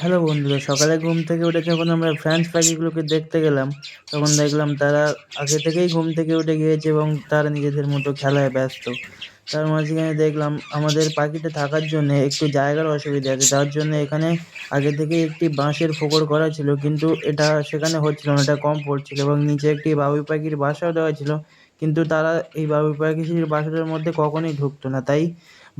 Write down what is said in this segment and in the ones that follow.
Hello বন্ধুরা, সকালে ঘুম থেকে উঠে যখন আমরা ফ্রেঞ্চ পাখিগুলোকে দেখতে গেলাম, তখন দেখলাম তারা আগে থেকেই ঘুম থেকে উঠে গিয়েছে এবং তারা নিজেদের মতো খেলায় ব্যস্ত। তার মাঝখানে দেখলাম আমাদের পাখিটা থাকার জন্য একটু জায়গার অসুবিধা আছে, তার জন্য এখানে আগে থেকেই একটি বাঁশের ফোকর করা ছিল, কিন্তু এটা সেখানে হচ্ছিল না, এটা কম পড়ছিল এবং নিচে একটি বাবুই পাখির বাসাও দেওয়া ছিল। কিন্তু তারা এই বাবুই পাখি পাখির বাসাটার মধ্যে কখনোই ঢুকতো না। তাই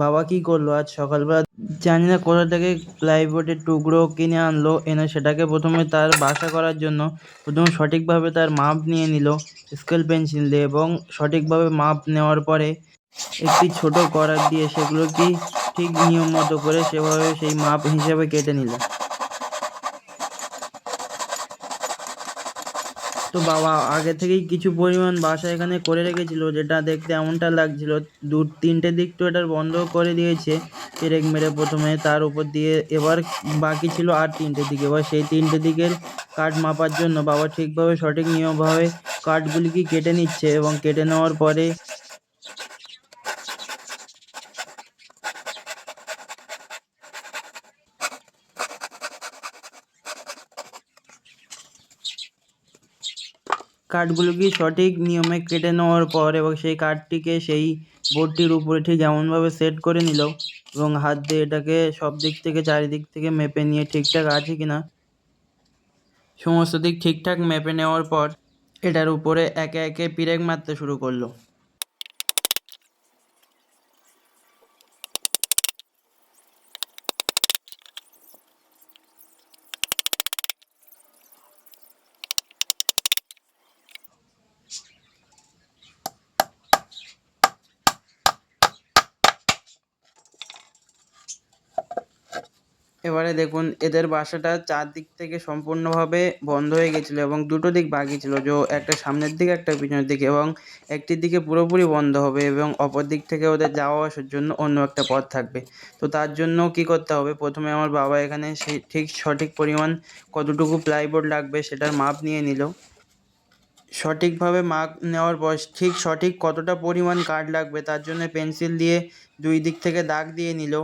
বাবা কি করল? আজ সকালবেলা জানি না কোথা থেকে প্লাইবোর্ডের টুকরো কিনে আনলো, এনে সেটাকে প্রথমে তার বাসা করার জন্য প্রথমে সঠিকভাবে তার মাপ নিয়ে নিল স্কেল পেন্সিল দিয়ে এবং সঠিকভাবে মাপ নেওয়ার পরে একটি ছোট করাত দিয়ে সেগুলোকে ঠিক নিয়ম মতো করে সেভাবে সেই মাপ হিসেবে কেটে নিল। তো বাবা, আগে থেকেই কিছু পরিমাণ বাসা এখানে করে রেখেছিল, যেটা দেখতে এমনটা লাগছিল, দু, তিনটে দিক তো এটার বন্ধ করে দিয়েছে, পেরেক মেরে প্রথমে, তার উপর দিয়ে এবার বাকি ছিল আর তিনটে দিকে। এবার সেই তিনটে দিকের কাঠ মাপার জন্য বাবা ঠিকভাবে সঠিক নিয়মভাবে কাঠগুলিকে কেটে নিচ্ছে এবং কেটে নেওয়ার পরে কাঠগুলোকে সঠিক নিয়মে কেটে নেওয়ার পর এবং সেই কাঠটিকে সেই বোর্ডটির উপরে ঠিক এমনভাবে সেট করে নিল এবং হাত দিয়ে এটাকে সব দিক থেকে, চারিদিক থেকে মেপে নিয়ে ঠিকঠাক আছে কি না? সমস্ত দিক ঠিকঠাক মেপে নেওয়ার পর এটার উপরে একে একে পিরেক মারতে শুরু করল। এবারে দেখুন, এদের বাসাটা চারদিক থেকে সম্পূর্ণভাবে বন্ধ হয়ে গেছিল এবং দুটো দিক বাকি ছিল। যে একটা সামনের দিকে, একটা পিছনের দিকে এবং একটি দিকে পুরোপুরি বন্ধ হবে এবং অপর দিক থেকে ওদের যাওয়া আসার জন্য অন্য একটা পথ থাকবে। তো তার জন্য কি করতে হবে? প্রথমে আমার বাবা এখানে সেই ঠিক সঠিক পরিমাণ কতটুকু প্লাইবোর্ড লাগবে সেটার মাপ নিয়ে নিল। সঠিকভাবে মাপ নেওয়ার পর ঠিক সঠিক কতটা পরিমাণ কাঠ লাগবে তার জন্য পেন্সিল দিয়ে দুই দিক থেকে দাগ দিয়ে নিল।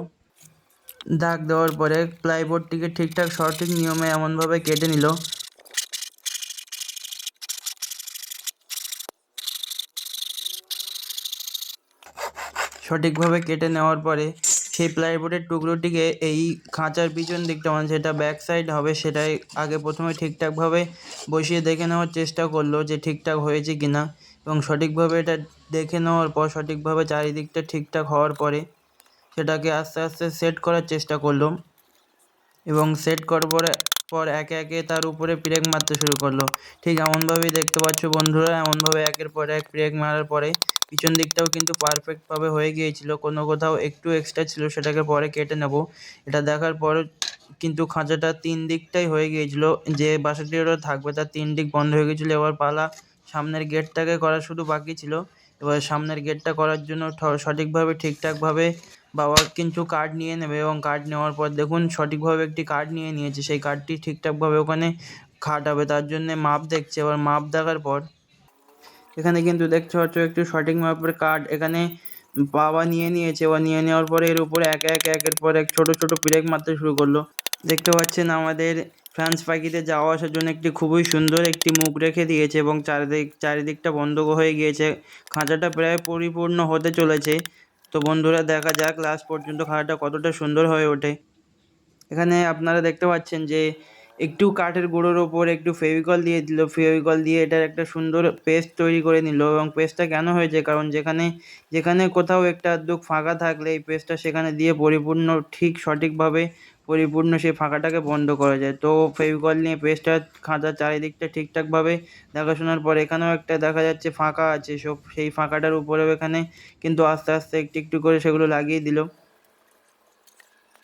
দাগ দেওয়ার পরে প্লাইবোর্ডটিকে ঠিকঠাক সঠিক নিয়মে এমনভাবে কেটে নিল। সঠিকভাবে কেটে নেওয়ার পরে সেই প্লাইবোর্ডের টুকরোটিকে এই খাঁচার পিছন দিকটা মানে যেটা ব্যাক সাইড হবে, সেটাই আগে প্রথমে ঠিকঠাকভাবে বসিয়ে দেখে নেওয়ার চেষ্টা করল যে ঠিকঠাক হয়েছে কি না এবং সঠিকভাবে এটা দেখে নেওয়ার পর সঠিকভাবে চারিদিকটা ঠিকঠাক হওয়ার পরে সেটাকে আস্তে আস্তে সেট করার চেষ্টা করল এবং সেট করার পরে, পর একে একে তার উপরে পিরেক মারতে শুরু করল। ঠিক এমনভাবেই দেখতে পাচ্ছ বন্ধুরা, এমনভাবে একের পর এক পিরেক মারার পরে পিছন দিকটাও কিন্তু পারফেক্টভাবে হয়ে গিয়েছিল। কোনো কোথাও একটু এক্সট্রা ছিল, সেটাকে পরে কেটে নেব। এটা দেখার পর কিন্তু খাঁচাটা তিন দিকটাই হয়ে গিয়েছিল। যে বাসাটি ওটা থাকবে, তার তিন দিক বন্ধ হয়ে গিয়েছিল। এবার পালা সামনের গেটটাকে করা শুধু বাকি ছিল। এবার সামনের গেটটা করার জন্য সঠিকভাবে, ঠিকঠাকভাবে বাবা কিন্তু কার্ড নিয়ে নেবে এবং কার্ড নেওয়ার পর দেখুন সঠিকভাবে একটি কার্ড নিয়ে নিয়েছে। সেই কার্ডটি ঠিকঠাকভাবে ওখানে খাটাবে। তার জন্যে মাপ দেখছে। এবার মাপ দেখার পর এখানে কিন্তু দেখতে পাচ্ছ একটু সঠিক মাপের কার্ড এখানে বাবা নিয়ে নিয়েছে। এবার নিয়ে নেওয়ার পরে এর উপরে একে একে একের পর এক ছোটো ছোটো পিরেক মারতে শুরু করল। দেখতে পাচ্ছেন আমাদের ফ্রান্স পাখিতে যাওয়া আসার জন্য একটি খুবই সুন্দর একটি মুখ রেখে দিয়েছে এবং চারিদিক, চারিদিকটা বন্ধ হয়ে গিয়েছে। খাঁচাটা প্রায় পরিপূর্ণ হতে চলেছে। তো বন্ধুরা দেখা যাক লাস্ট পর্যন্ত খাড়াটা কতটা সুন্দর হয়ে ওঠে। এখানে আপনারা দেখতে পাচ্ছেন যে, একটু কাঠের গুঁড়োর ওপর একটু ফেভিকল দিয়ে দিল, ফেভিকল দিয়ে এটার একটা সুন্দর পেস্ট তৈরি করে নিল এবং পেস্টটা কেন হয়েছে? কারণ যেখানে যেখানে কোথাও একটা দুঃখ ফাঁকা থাকলে এই পেস্টটা সেখানে দিয়ে পরিপূর্ণ ঠিক সঠিকভাবে পরিপূর্ণ সেই ফাঁকাটাকে বন্ধ করা যায়। তো ফেভিকল নিয়ে পেস্টটা খাঁচার চারিদিকটা ঠিকঠাকভাবে দেখাশোনার পর এখানেও একটা দেখা যাচ্ছে ফাঁকা আছে। সব সেই ফাঁকাটার উপরেও এখানে কিন্তু আস্তে আস্তে একটু একটু করে সেগুলো লাগিয়ে দিল।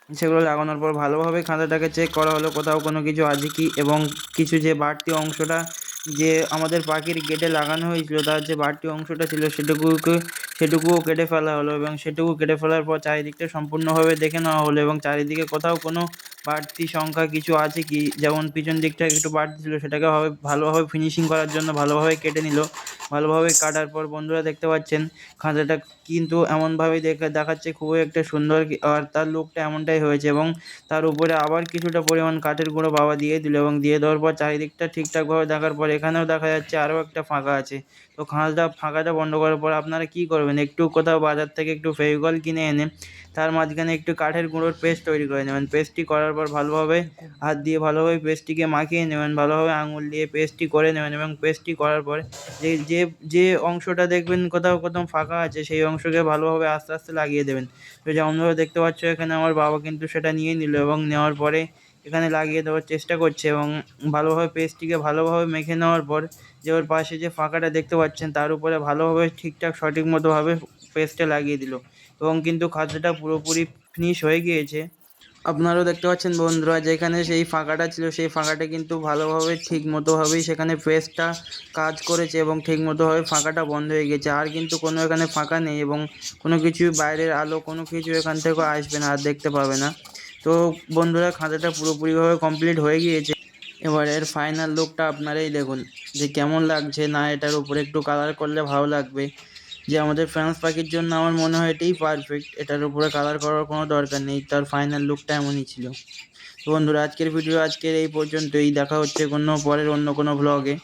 সেগুলো লাগানোর পর ভালোভাবে খাঁচাটাকে চেক করা হলো। কোথাও কোনো কিছু আছে কি এবং কিছু যে বাড়তি অংশটা যে আমাদের পাখির গেটে লাগানো হয়েছিল, তার যে বাড়তি অংশটা ছিল সেটুকুকে সেটুকুও কেটে ফেলা হলো এবং সেটুকু কেটে ফেলার পর চারিদিকটা সম্পূর্ণভাবে দেখে নেওয়া হলো এবং চারিদিকে কোথাও কোনো বাড়তি সংখ্যা কিছু আছে কি? যেমন পিছন দিকটা একটু বাড়তি ছিল, সেটাকে ভাবে ভালোভাবে ফিনিশিং করার জন্য ভালোভাবে কেটে নিল। ভালোভাবে কাটার পর বন্ধুরা দেখতে পাচ্ছেন, খাঁচাটা কিন্তু এমনভাবে দেখে দেখাচ্ছে, খুবই একটা সুন্দর আর তার লুকটা এমনটাই হয়েছে এবং তার উপরে আবার কিছুটা পরিমাণ কাঠের গুঁড়ো বাবা দিয়ে দিল এবং দিয়ে দেওয়ার পর চারিদিকটা ঠিকঠাকভাবে দেখার পর এখানেও দেখা যাচ্ছে আরও একটা ফাঁকা আছে। তো খাঁচাটা ফাঁকাটা বন্ধ করার পর আপনারা কি করবেন? একটু কোথাও বাজার থেকে একটু ফেভিকল কিনে এনে তার মাঝখানে একটু কাঠের গুঁড়োর পেস্ট তৈরি করে নেবেন। পেস্টটি করার পর ভালোভাবে হাত দিয়ে ভালোভাবে পেস্টটিকে মাখিয়ে নেবেন, ভালোভাবে আঙুল দিয়ে পেস্টটি করে নেবেন এবং পেস্টটি করার পরে যে যে যে অংশটা দেখবেন কোথাও কোথাও ফাঁকা আছে, সেই অংশকে ভালোভাবে আস্তে আস্তে লাগিয়ে দেবেন। তো যেমনভাবে দেখতে পাচ্ছ, এখানে আমার বাবা কিন্তু সেটা নিয়ে নিল এবং নেওয়ার পরে এখানে লাগিয়ে দেওয়ার চেষ্টা করছে এবং ভালোভাবে পেস্টটিকে ভালোভাবে মেখে নেওয়ার পর যে ওর পাশে যে ফাঁকাটা দেখতে পাচ্ছেন, তার উপরে ভালোভাবে ঠিকঠাক সঠিক মতোভাবে পেস্টটা লাগিয়ে দিল। এবং কিন্তু খাঁচাটা পুরোপুরি ফিনিশ হয়ে গিয়েছে। আপনারাও দেখতে পাচ্ছেন বন্ধুরা, যেখানে সেই ফাঁকাটা ছিল, সেই ফাঁকাটা কিন্তু ভালোভাবে ঠিক মতোভাবেই সেখানে পেস্টটা কাজ করেছে এবং ঠিক মতোভাবে ফাঁকাটা বন্ধ হয়ে গেছে আর কিন্তু কোনো এখানে ফাঁকা নেই এবং কোনো কিছু বাইরের আলো, কোনো কিছু এখান থেকে আসবে না, আর দেখতে পাবে না। তো বন্ধুরা খাঁচাটা পুরোপুরিভাবে কমপ্লিট হয়ে গিয়েছে। এবার এর ফাইনাল লুকটা আপনারাই দেখুন, যে কেমন লাগছে, না এটার উপরে একটু কালার করলে ভালো লাগবে। যে আমাদের ফ্রান্স পাখির জন্য আমার মনে হয় এটাই পারফেক্ট এটার উপরে কালার করার কোনো দরকার নেই, তার ফাইনাল লুকটা এমনই ছিল। তো বন্ধুরা, আজকের ভিডিও আজকের এই পর্যন্তই, দেখা হচ্ছে কোনো পরের অন্য কোনো ভ্লগে